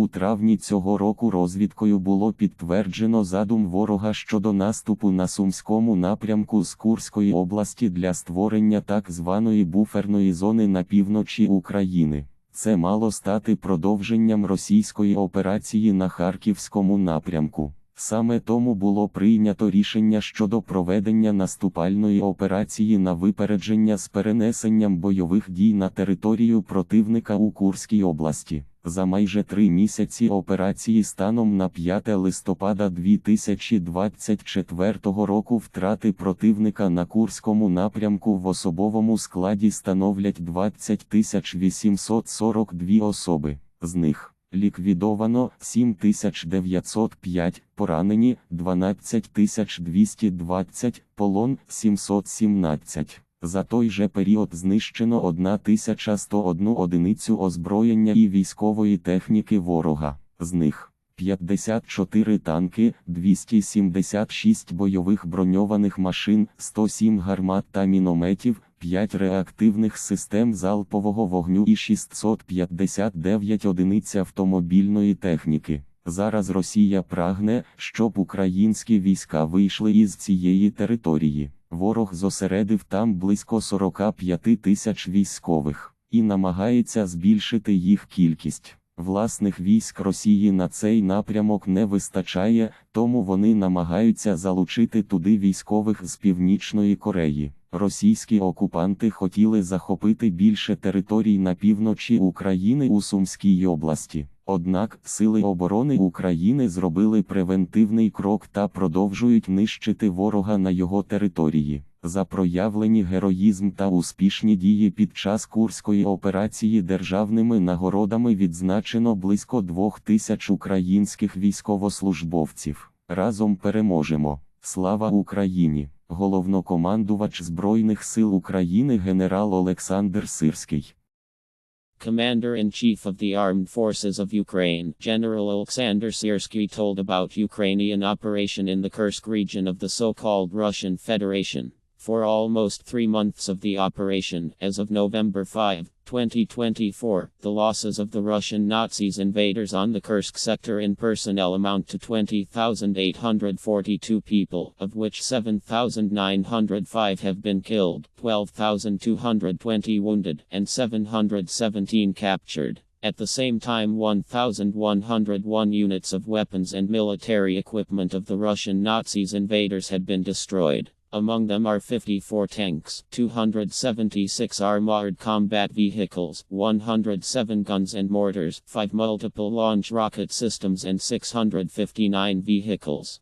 У травні цього року розвідкою було підтверджено задум ворога щодо наступу на Сумському напрямку з Курської області для створення так званої буферної зони на півночі України. Це мало стати продовженням російської операції на Харківському напрямку. Саме тому було прийнято рішення щодо проведення наступальної операції на випередження з перенесенням бойових дій на територію противника у Курській області. За майже три місяці операції станом на 5 листопада 2024 року втрати противника на Курському напрямку в особовому складі становлять 20 842 особи. З них ліквідовано 7905, поранені 12220, полон 717. За той же період знищено 1101 одиницю озброєння і військової техніки ворога, з них 54 танки, 276 бойових броньованих машин, 107 гармат та мінометів, 5 реактивних систем залпового вогню і 659 одиниць автомобільної техніки. Зараз Росія прагне, щоб українські війська вийшли із цієї території. Ворог зосередив там близько 45 тисяч військових і намагається збільшити їх кількість. Власних військ Росії на цей напрямок не вистачає, тому вони намагаються залучити туди військових з Північної Кореї. Російські окупанти хотіли захопити більше територій на півночі України у Сумській області. Однак Сили оборони України зробили превентивний крок та продовжують нищити ворога на його території. За проявлені героїзм та успішні дії під час Курської операції державними нагородами відзначено близько двох тисяч українських військовослужбовців. Разом переможемо. Слава Україні! Головнокомандувач Збройних сил України генерал Олександр Сирський. Commander-in-Chief of the Armed Forces of Ukraine, General Alexander Siersky told about Ukrainian operation in the Kursk region of the so-called Russian Federation. For almost three months of the operation, as of November 5, 2024, the losses of the Russian Nazis invaders on the Kursk sector in personnel amount to 20,842 people, of which 7,905 have been killed, 12,220 wounded, and 717 captured. At the same time 1,101 units of weapons and military equipment of the Russian Nazis invaders had been destroyed. Among them are 54 tanks, 276 armored combat vehicles, 107 guns and mortars, 5 multiple launch rocket systems and 659 vehicles.